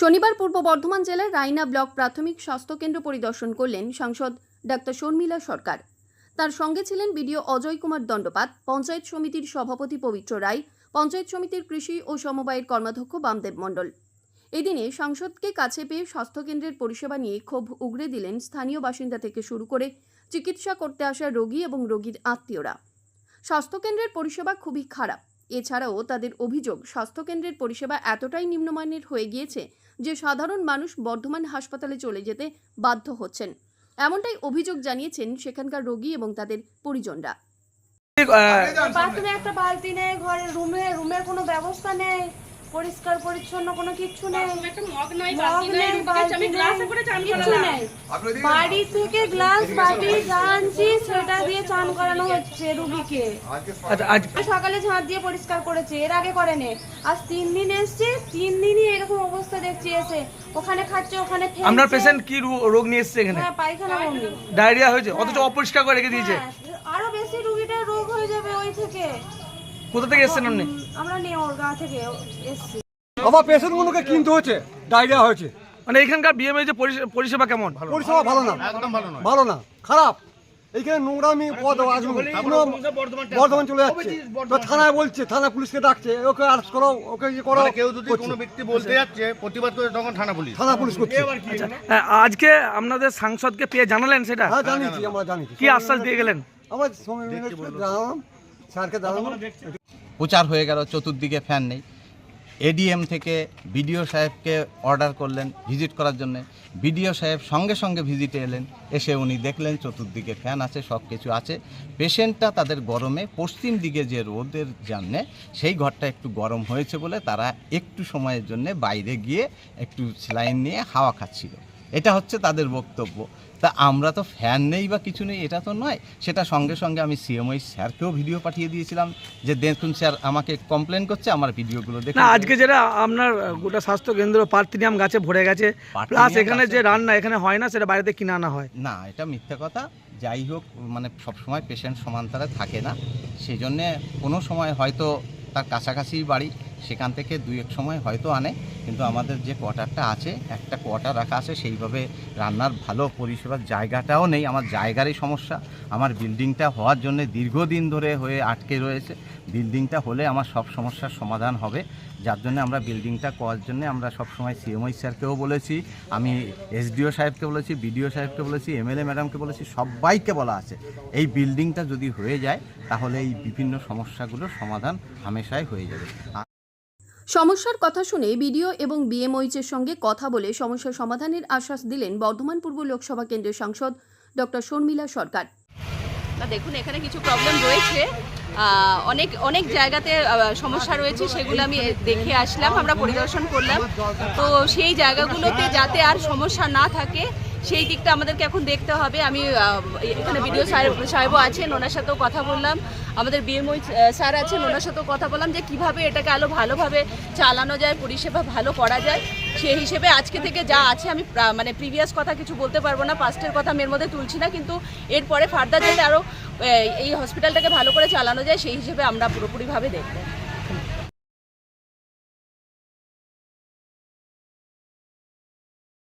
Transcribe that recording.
শনিবার পূর্ব বর্ধমান জেলার রায়না ব্লক প্রাথমিক স্বাস্থ্যকেন্দ্র পরিদর্শন করলেন সাংসদ ডাক্তার শর্মিলা সরকার। তার সঙ্গে ছিলেন বিডিও অজয় কুমার দণ্ডপাত, পঞ্চায়েত সমিতির সভাপতি পবিত্র রায়, পঞ্চায়েত সমিতির কৃষি ও সমবায়ের কর্মাধ্যক্ষ বামদেব মণ্ডল। এদিনে সাংসদকে কাছে পেয়ে স্বাস্থ্যকেন্দ্রের পরিষেবা নিয়ে ক্ষোভ উগরে দিলেন স্থানীয় বাসিন্দা থেকে শুরু করে চিকিৎসা করতে আসা রোগী এবং রোগীর আত্মীয়রা। স্বাস্থ্যকেন্দ্রের পরিষেবা খুবই খারাপ। এছাড়াও তাদের অভিযোগ স্বাস্থ্যকেন্দ্রের পরিষেবা এতটাই নিম্নমানের হয়ে গিয়েছে যে সাধারণ মানুষ বর্ধমান হাসপাতালে চলে যেতে বাধ্য হচ্ছেন। এমনটাই অভিযোগ জানিয়েছেন সেখানকার রোগী এবং তাদের পরিজনরা। বাথরুমে একটা বালতি নেই ঘরে রুমে রুমের কোনো ব্যবস্থা নেই। পরিষ্কার পরিচ্ছন্ন কোনো কিচ্ছু নেই। মগ নেই, বালতি নেই, কিচ্ছু নেই। বাড়ি থেকে গ্লাস বাটি যা আনছি সেটা দিয়ে চান করানো হচ্ছে রুগীকে। আচ্ছা সকালে ঝাঁট দিয়ে পরিষ্কার করেছে এর আগে করেনি। আজ তিন দিন এসছে তিন দিনই এরকম অবস্থা দেখছি এসে। ওখানে খাচ্ছে ওখানে আপনার পেশেন্ট কি রোগ নিয়ে এসেছে এখানে? হ্যাঁ পায়খানা ডায়রিয়া হয়েছে অথচ অপরিষ্কার করে রেখে দিয়েছে। হ্যাঁ, আরও বেশি রুগীটার রোগ হয়ে যাবে ওই থেকে। কোথা থেকে এসেছেন আপনি? আমরা নেওয়ার গা থেকে এসছি। আমার পেশেন্টগুলোকে কিনতে হচ্ছে ডায়রিয়া হয়েছে। মানে এখানকার বিএমএ যে পরিষেবা কেমন? পরিষেবা ভালো না। একদম ভালো না। ভালো না। খারাপ। এইখানে নোংরামি পদ আসবে বর্ধমান চলে যাচ্ছে। তো থানায় বলছে থানা পুলিশকে ডাকছে ওকে আরেস্ট করো ওকে ইয়ে করো। মানে কেউ যদি কোনো ব্যক্তি বলতে যাচ্ছে প্রতিবাদ করে তখন থানা পুলিশ। থানা পুলিশ করছে। হ্যাঁ, আজকে আপনাদের সাংসদকে পেয়ে জানালেন সেটা? হ্যাঁ জানিয়েছি আমরা জানিয়েছি। কি আশ্বাস দিয়ে গেলেন? আমরা সময় জানালাম স্যারকে জানালাম। প্রচার হয়ে গেল, চতুর্দিকে ফ্যান নেই। এডিএম থেকে বিডিও সাহেবকে অর্ডার করলেন ভিজিট করার জন্য। বিডিও সাহেব সঙ্গে সঙ্গে ভিজিটে এলেন। এসে উনি দেখলেন চতুর্দিকে ফ্যান আছে সব কিছু আছে। পেশেন্টটা তাদের গরমে, পশ্চিম দিকে যে রোদের জন্যে সেই ঘরটা একটু গরম হয়েছে বলে তারা একটু সময়ের জন্য বাইরে গিয়ে একটু স্যালাইন নিয়ে হাওয়া খাচ্ছিল। এটা হচ্ছে তাদের বক্তব্য। তা আমরা তো ফ্যান নেই বা কিছু নেই এটা তো নয়। সেটা সঙ্গে সঙ্গে আমি সিএমওই স্যারকেও ভিডিও পাঠিয়ে দিয়েছিলাম যে দেখুন স্যার আমাকে কমপ্লেন করছে আমার ভিডিওগুলো দেখুন। আজকে যেটা আপনার গোটা স্বাস্থ্য কেন্দ্র পার্থিনিয়াম গাছে ভরে গেছে। প্লাস এখানে যে রান্না এখানে হয় না সেটা থেকে কিনে আনা হয়। না এটা মিথ্যা কথা। যাই হোক মানে সবসময় পেশেন্ট সমান্তরে থাকে না। সেই জন্যে কোনো সময় হয়তো তার কাছাকাছি বাড়ি সেখান থেকে দুই এক সময় হয়তো আনে, কিন্তু আমাদের যে কোয়ার্টারটা আছে, একটা কোয়ার্টার রাখা আছে, সেইভাবে রান্নার ভালো পরিষেবার জায়গাটাও নেই। আমার জায়গারই সমস্যা। আমার বিল্ডিংটা হওয়ার জন্য দীর্ঘদিন ধরে হয়ে আটকে রয়েছে। বিল্ডিংটা হলে আমার সব সমস্যার সমাধান হবে। যার জন্য আমরা বিল্ডিংটা করার জন্য আমরা সব সবসময় সিএমআই স্যারকেও বলেছি, আমি এসডিও সাহেবকে বলেছি, বিডিও সাহেবকে বলেছি, এমএলএ ম্যাডামকে বলেছি, সবাইকে বলা আছে, এই বিল্ডিংটা যদি হয়ে যায়, তাহলে এই বিভিন্ন সমস্যাগুলোর সমাধান হামেশাই হয়ে যাবে। সমস্যার কথা শুনে বিডিও এবং বিএমওইচের সঙ্গে কথা বলে সমস্যা সমাধানের আশ্বাস দিলেন বর্ধমান পূর্ব লোকসভা কেন্দ্রের সাংসদ ডক্টর শর্মিলা সরকার। দেখুন, এখানে কিছু প্রবলেম রয়েছে। অনেক অনেক জায়গাতে সমস্যা রয়েছে, সেগুলো আমি দেখে আসলাম, আমরা পরিদর্শন করলাম। তো সেই জায়গাগুলোতে যাতে আর সমস্যা না থাকে সেই দিকটা আমাদেরকে এখন দেখতে হবে। আমি এখানে বিডিও সাহেব, সাহেবও আছেন, ওনার সাথেও কথা বললাম। আমাদের বিএমওই স্যার আছেন, ওনার সাথেও কথা বললাম যে কীভাবে এটাকে আরও ভালোভাবে চালানো যায়, পরিষেবা ভালো করা যায়। সেই হিসেবে আজকে থেকে যা আছে আমি মানে প্রিভিয়াস কথা কিছু বলতে পারব না, পাস্টের কথা আমি এর মধ্যে তুলছি না, কিন্তু এরপরে ফার্দার যাতে আরও এই হসপিটালটাকে ভালো করে চালানো যায়, সেই হিসেবে আমরা পুরোপুরিভাবে দেখব।